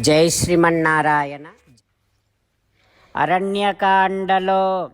జై శ్రీమన్నారాయణ. అరణ్యకాండలో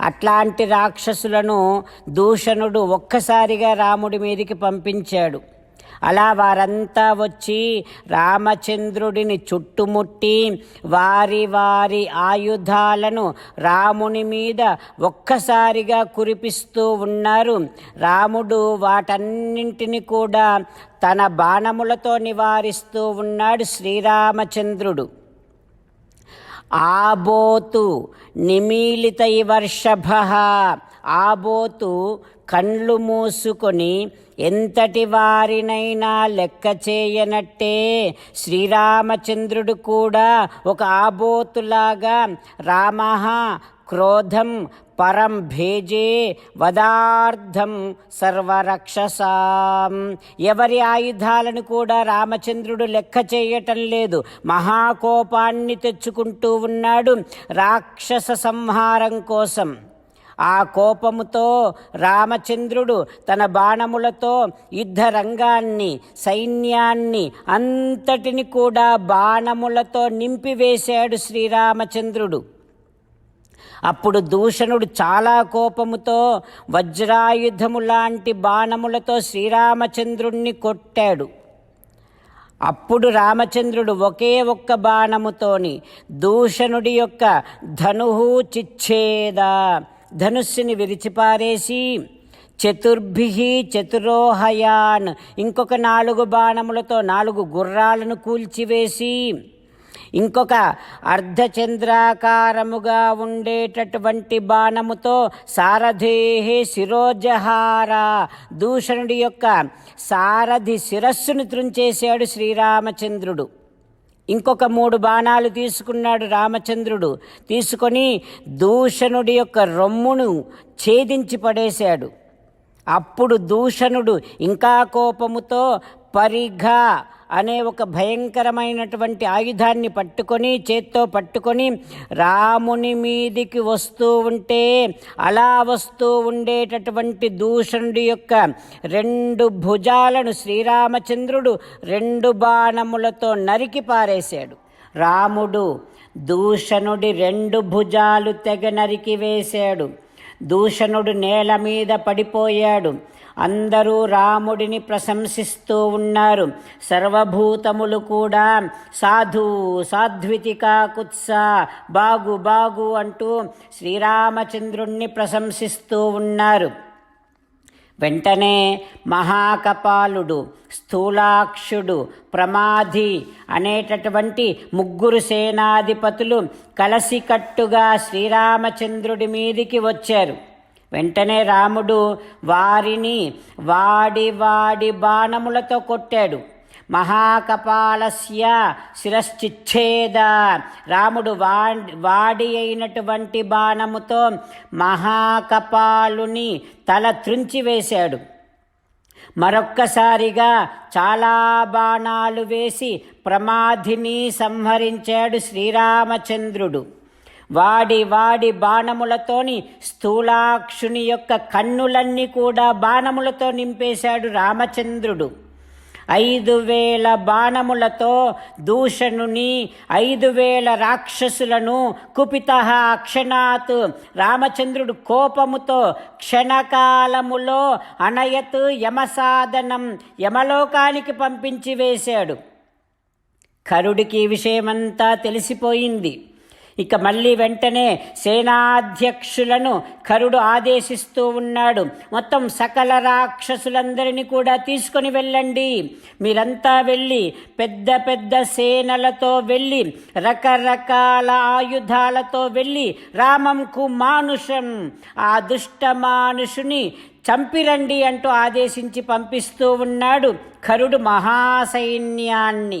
అట్లాంటి రాక్షసులను దూషణుడు ఒక్కసారిగా రాముడి మీదికి పంపించాడు. అలా వారంతా వచ్చి రామచంద్రుడిని చుట్టుముట్టి వారి వారి ఆయుధాలను రాముని మీద ఒక్కసారిగా కురిపిస్తూ ఉన్నారు. రాముడు వాటన్నింటిని కూడా తన బాణములతో నివారిస్తూ ఉన్నాడు శ్రీరామచంద్రుడు. ఆబోతు నిమీలిత వర్షభ. ఆబోతు కండ్లు మూసుకొని ఎంతటి వారినైనా లెక్క చేయనట్టే శ్రీరామచంద్రుడు కూడా ఒక ఆబోతులాగా రామ క్రోధం పరం భేజే వదార్థం సర్వరక్షసాం. ఎవరి ఆయుధాలను కూడా రామచంద్రుడు లెక్క చేయటం లేదు. మహాకోపాన్ని తెచ్చుకుంటూ ఉన్నాడు రాక్షస సంహారం కోసం. ఆ కోపముతో రామచంద్రుడు తన బాణములతో యుద్ధ రంగాన్ని సైన్యాన్ని అంతటిని కూడా బాణములతో నింపివేశాడు శ్రీరామచంద్రుడు. అప్పుడు దూషణుడు చాలా కోపముతో వజ్రాయుధము లాంటి బాణములతో శ్రీరామచంద్రుణ్ణి కొట్టాడు. అప్పుడు రామచంద్రుడు ఒకే ఒక్క బాణముతోని దూషణుడి యొక్క ధనుహు చిచ్ఛేద ధనుస్సుని విరిచిపారేసి చతుర్భి చతురోహయాన్ ఇంకొక నాలుగు బాణములతో నాలుగు గుర్రాలను కూల్చివేసి ఇంకొక అర్ధచంద్రాకారముగా ఉండేటటువంటి బాణముతో సారథేహి శిరోజహార. దూషణుడి యొక్క సారథి శిరస్సును త్రుంచేశాడు శ్రీరామచంద్రుడు. ఇంకొక మూడు బాణాలు తీసుకున్నాడు రామచంద్రుడు. తీసుకొని దూషణుడి యొక్క రొమ్మును ఛేదించి పడేశాడు. అప్పుడు దూషణుడు ఇంకా కోపముతో పరిఘ అనే ఒక భయంకరమైనటువంటి ఆయుధాన్ని పట్టుకొని చేత్తో పట్టుకొని రాముని మీదికి వస్తూ ఉంటే అలా వస్తూ ఉండేటటువంటి దూషణుడి యొక్క రెండు భుజాలను శ్రీరామచంద్రుడు రెండు బాణములతో నరికి పారేశాడు. రాముడు దూషణుడి రెండు భుజాలు తెగ నరికి వేశాడు. దూషణుడు నేల మీద పడిపోయాడు. అందరూ రాముడిని ప్రశంసిస్తూ ఉన్నారు. సర్వభూతములు కూడా సాధు సాధ్వితికా కుత్స బాగు బాగు అంటూ శ్రీరామచంద్రుణ్ణి ప్రశంసిస్తూ ఉన్నారు. వెంటనే మహాకపాలుడు స్థూలాక్షుడు ప్రమాధి అనేటటువంటి ముగ్గురు సేనాధిపతులు కలసికట్టుగా శ్రీరామచంద్రుడి మీదికి వచ్చారు. వెంటనే రాముడు వారిని వాడి వాడి బాణములతో కొట్టాడు. మహాకపాలస్య శిరశ్చిచ్ఛేద. రాముడు వాడి వాడి అయినటువంటి బాణముతో మహాకపాలుని తల త్రుంచివేశాడు మరొక్కసారిగా చాలా బాణాలు వేసి ప్రమాధిని సంహరించాడు శ్రీరామచంద్రుడు. వాడి వాడి బాణములతోని స్థూలాక్షుని యొక్క కన్నులన్నీ కూడా బాణములతో నింపేశాడు రామచంద్రుడు. ఐదు వేల బాణములతో దూషణుని ఐదు వేల రాక్షసులను కుపిత క్షణాత్ రామచంద్రుడు కోపముతో క్షణకాలములో అనయత్ యమసాధనం యమలోకానికి పంపించి వేశాడు. కరుడికి విషయమంతా తెలిసిపోయింది. ఇక మళ్ళీ వెంటనే సేనాధ్యక్షులను కరుడు ఆదేశిస్తూ ఉన్నాడు. మొత్తం సకల రాక్షసులందరినీ కూడా తీసుకొని వెళ్ళండి. మీరంతా వెళ్ళి పెద్ద పెద్ద సేనలతో వెళ్ళి రకరకాల ఆయుధాలతో వెళ్ళి రామంకు మానుషం ఆ దుష్ట మానుషుని చంపిరండి అంటూ ఆదేశించి పంపిస్తూ ఉన్నాడు కరుడు మహాసైన్యాన్ని.